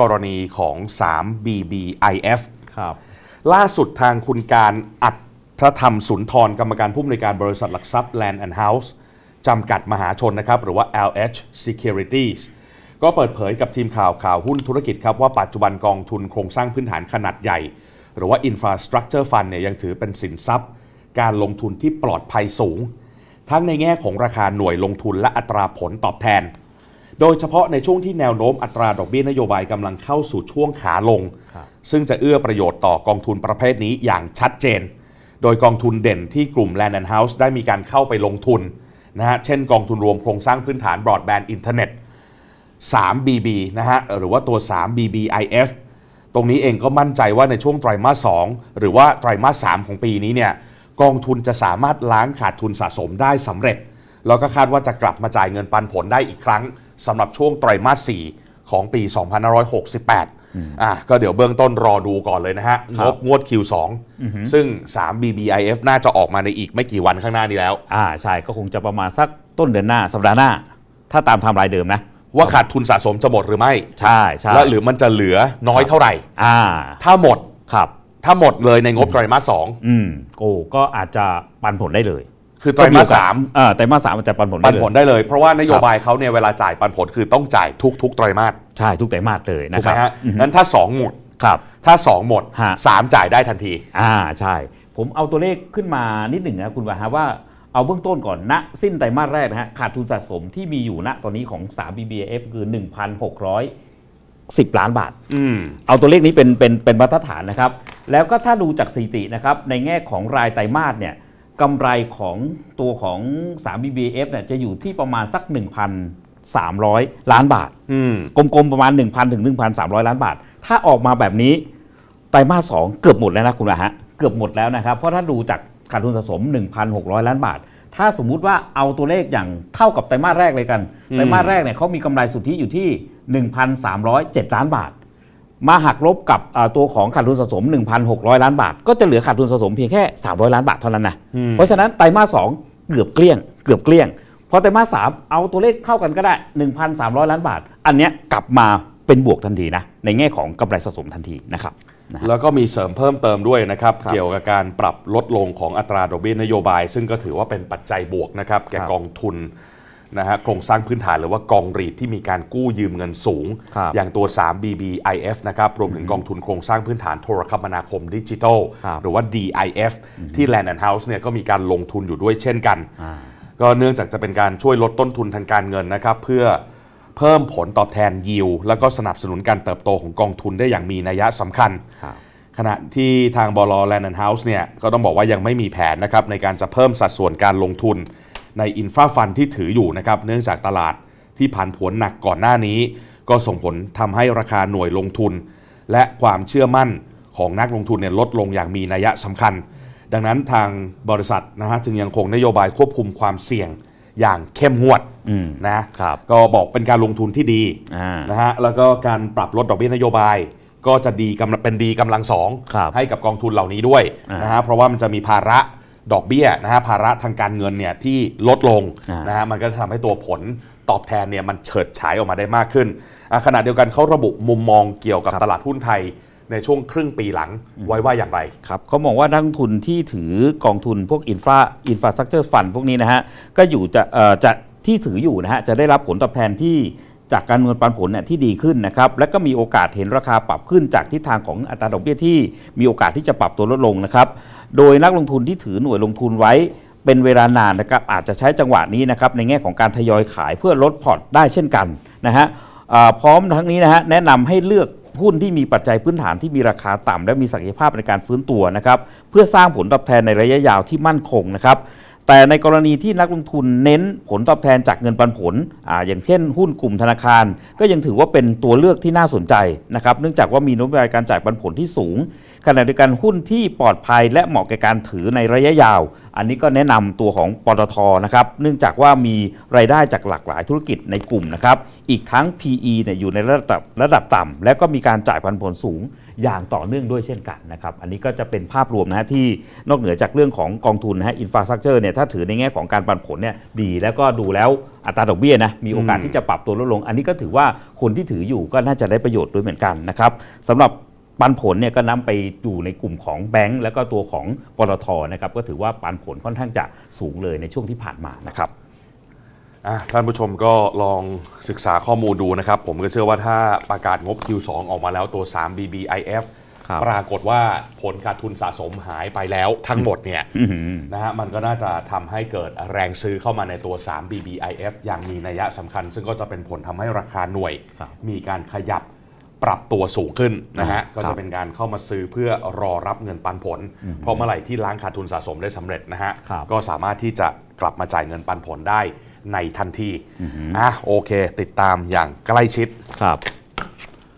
กรณีของ 3 BBIF ครับ ล่าสุดทางคุณการอัดทธรรมสุนทรกรรมการผู้อำนวยการบริษัทหลักทรัพย์ Land and House จำกัดมหาชนนะครับ หรือว่า LH Securities ก็เปิดเผยกับทีมข่าวข่าวหุ้นธุรกิจครับว่าปัจจุบันกองทุนโครงสร้างพื้นฐานขนาดใหญ่ หรือว่า Infrastructure Fund เนี่ยยังถือเป็นสินทรัพย์ การลงทุนที่ปลอดภัยสูง ทั้งในแง่ของราคาหน่วยลงทุนและอัตราผลตอบแทน โดยเฉพาะในช่วงที่แนวโน้มอัตราดอกเบี้ยนโยบายกำลังเข้าสู่ช่วงขาลงครับซึ่งจะเอื้อประโยชน์ต่อกองทุนประเภทนี้อย่างชัดเจน โดยกองทุนเด่นที่กลุ่ม Land and House ได้มีการเข้าไปลงทุนนะฮะ เช่นกองทุนรวมโครงสร้างพื้นฐานบรอดแบนด์อินเทอร์เน็ต 3BB นะฮะ หรือว่าตัว 3BBIF ตรงนี้เองก็มั่นใจว่าในช่วงไตรมาส 2 หรือว่าไตรมาส 3 ของปีนี้เนี่ยกองทุนจะสามารถล้างขาดทุนสะสมได้สำเร็จ แล้วก็คาดว่าจะกลับมาจ่ายเงินปันผลได้อีกครั้ง สำหรับช่วงไตรมาส4ของปี 2568อะก็เดี๋ยวเบื้องต้นรอดูก่อนเลยนะฮะครังบบงวด Q2 ซึ่ง 3BBIF น่าจะออกมาในอีกไม่กี่วันข้างหน้านี้แล้ว อ่าใช่ก็คงจะประมาณสักต้นเดือนหน้าสัปดาห์หน้า ถ้าตามไทม์ไลน์เดิมนะว่าขาดทุนสะสมจะหมดหรือไม่ ใช่ใช่และหรือมันจะเหลือน้อยเท่าไหร่ อ่า ถ้าหมดครับ ถ้าหมดเลยในงบไตรมาสอืมโอ้ก็อาจจะปันผลได้เลย2 คือไตรมาสสามเออไตรมาสสามมันจะปันผลปัได้นเลยผลได้เลย เพราะว่านโยบายเขาเนี่ยเวลาจ่ายปันผลคือต้องจ่ายทุกๆไตรมาสใช่ทุกไตรมาสเลยนะถูกคไหมรับฮะอือฮึนั้นถ้า 2 หมดครับ ถ้า 2 หมดฮะ3จ่ายได้ทันที อ่าใช่ ผมเอาตัวเลขขึ้นมานิดหนึ่งนะคุณวาฮะว่าเอาเบื้องต้นก่อนณสิ้นไตรมาสแรกนะฮะขาดทุนสะสมที่มีอยู่ณตอนนี้ของ3 BBF คือ 1,610 ล้านบาทอืมเอาตัวเลขนี้เป็นเป็นเป็นมาตรฐานนะครับ แล้วก็ถ้าดูจากสถิตินะครับในแง่ของรายไตรมาสเนี่ย กำไรของตัวของ3 BBF เนี่ยจะอยู่ที่ประมาณสัก 1,300 ล้านบาทอืมกลมๆ ประมาณ 1,000 ถึง 1,300 ล้านบาท ถ้าออกมาแบบนี้ไตรมาสสองเกือบหมดแล้วนะคุณอะฮะ เกือบหมดแล้วนะครับ เพราะถ้าดูจากขาดทุนสะสม 1,600 ล้านบาท ถ้าสมมุติว่าเอาตัวเลขอย่างเท่ากับไตรมาสแรกเลยกันอืมไตรมาสแรกเนี่ยเขามีกำไรสุทธิอยู่ที่ 1,307 ล้านบาท มาหักลบกับอ่าตัวของขาดทุนสะสม 1,600 ล้านบาท ก็จะเหลือขาดทุนสะสมเพียงแค่ 300 ล้านบาทเท่านั้นนะอืมเพราะฉะนั้นไตรมาสสองเกือบเกลี้ยง เกือบเกลี้ยงพอไตรมาสสามเอาตัวเลขเท่ากันก็ได้ 1,300 ล้านบาท อันเนี้ยกลับมาเป็นบวกทันทีนะในแง่ของกำไรสะสมทันทีนะครับนะฮะแล้วก็มีเสริมเพิ่มเติมด้วยนะครับครับเกี่ยวกับการปรับลดลงของอัตราดอกเบี้ยนโยบาย ซึ่งก็ถือว่าเป็นปัจจัยบวกนะครับแก่ครับกองทุน นะฮะโครงสร้างพื้นฐานหรือว่ากองรีดที่มีการกู้ยืมเงินสูง ครับอย่างตัว 3 BBIF นะครับรวมถึงกองทุนโครงสร้างพื้นฐานโทรคมนาคมดิจิทัลครับ หรือว่า DIF ที่ Land and House เนี่ยก็มีการลงทุนอยู่ด้วยเช่นกัน อ่า ก็เนื่องจากจะเป็นการช่วยลดต้นทุนทางการเงินนะครับเพื่อเพิ่มผลตอบแทนยิวแล้วก็สนับสนุนการเติบโตของกองทุนได้อย่างมีนัยสำคัญ ครับ ขณะที่ทางบลแลนด์เฮาส์เนี่ยก็ต้องบอกว่ายังไม่มีแผนนะครับในการจะเพิ่มสัดส่วนการลงทุน ในอินฟราฟันที่ถืออยู่นะครับเนื่องจากตลาดที่ผันผวนหนักก่อนหน้านี้ ก็ส่งผลทำให้ราคาหน่วยลงทุน และความเชื่อมั่นของนักลงทุนเนี่ยลดลงอย่างมีนัยสำคัญ ดังนั้นทางบริษัทนะฮะจึงยังคงนโยบายควบคุมความเสี่ยงอย่างเข้มงวดอืมนะครับก็บอกเป็นการลงทุนที่ดีอ่านะฮะแล้วก็การปรับลดดอกเบี้ยนโยบาย ก็จะดีกำลังเป็นดีกำลังสองครับให้กับกองทุนเหล่านี้ด้วยอ่านนะฮะเพราะว่ามันจะมีภาระ ดอกเบี้ยนะฮะภาระทางการเงินเนี่ยที่ลดลงอ่านนะฮะมันก็จะทำให้ตัวผลตอบแทนเนี่ยมันเฉิดฉายออกมาได้มากขึ้นอะขณะเดียวกันเขาระบุมุมมองเกี่ยวกับตลาดหุ้นไทยในช่วงครึ่งปีหลังไว้ว่าอย่างไรครับเขามองว่านักลงทุนที่ถือกองทุนพวกอินฟราอินฟราสตรักเจอร์ฟันพวกนี้นะฮะก็อยู่จะเอ่อจะที่ถืออยู่นะฮะจะได้รับผลตอบแทนที่ จากการเงินปันผลเนี่ยที่ดีขึ้นนะครับและก็มีโอกาสเห็นราคาปรับขึ้นจากทิศทางของอัตราดอกเบี้ยที่มีโอกาสที่จะปรับตัวลดลงนะครับโดยนักลงทุนที่ถือหน่วยลงทุนไว้เป็นเวลานานนะครับอาจจะใช้จังหวะนี้นะครับในแง่ของการทยอยขายเพื่อลดพอร์ตได้เช่นกันนะฮะพร้อมทั้งนี้นะฮะแนะนำให้เลือกหุ้นที่มีปัจจัยพื้นฐานที่มีราคาต่ำและมีศักยภาพในการฟื้นตัวนะครับเพื่อสร้างผลตอบแทนในระยะยาวที่มั่นคงนะครับ แต่ในกรณีที่นักลงทุนเน้นผลตอบแทนจากเงินปันผลออย่างเช่น หุ้นกลุ่มธนาคาร ก็ยังถือว่าเป็นตัวเลือกที่น่าสนใจนะครับเนื่องจากว่ามีนโยบายการจ่ายปันผลที่สูงขณะเดียวกันหุ้นที่ปลอดภัยและเหมาะแก่การถือในระยะยาว อันนี้ก็แนะนำตัวของปตทนะครับเนื่องจากว่ามีรายได้จากหลากหลายธุรกิจในกลุ่มนะครับอีกทั้ง PE เนี่ยอยู่ในระดับระดับต่ำและก็มีการจ่ายปันผลสูงอย่างต่อเนื่องด้วยเช่นกันนะครับอันนี้ก็จะเป็นภาพรวมนะฮะที่นอกเหนือจากเรื่องของกองทุนนะฮะอินฟาสตรักเจอร์เนี่ยถ้าถือในแง่ของการปันผลเนี่ยดี แล้วก็ดูแล้วอัตราดอกเบี้ยนะมีโอกาสที่จะปรับตัวลดลง อันนี้ก็ถือว่าคนที่ถืออยู่ก็น่าจะได้ประโยชน์ด้วยเหมือนกันนะครับสำหรับ ปันผลเนี่ยก็นำไปอยู่ในกลุ่มของแบงก์แล้วก็ตัวของปตทนะครับก็ถือว่าปันผลค่อนข้างจะสูงเลยในช่วงที่ผ่านมานะครับอะท่านผู้ชมก็ลองศึกษาข้อมูลดูนะครับ ผมก็เชื่อว่าถ้าประกาศงบ Q2 ออกมาแล้วตัว 3 BBIF ครับปรากฏว่าผลการทุนสะสมหายไปแล้วทั้งหมดเนี่ยอื้อหือนะฮะมันก็น่าจะทำให้เกิดแรงซื้อเข้ามาในตัว 3 BBIF อย่างมีนัยสำคัญ ซึ่งก็จะเป็นผลทำให้ราคาหน่วยครับมีการขยับ ปรับตัวสูงขึ้นนะฮะครับก็จะเป็นการเข้ามาซื้อเพื่อรอรับเงินปันผล เพราะเมื่อไหร่ที่ล้างขาดทุนสะสมได้สำเร็จนะฮะครับก็สามารถที่จะกลับมาจ่ายเงินปันผลได้ในทันทีอะโอเค ติดตามอย่างใกล้ชิดครับ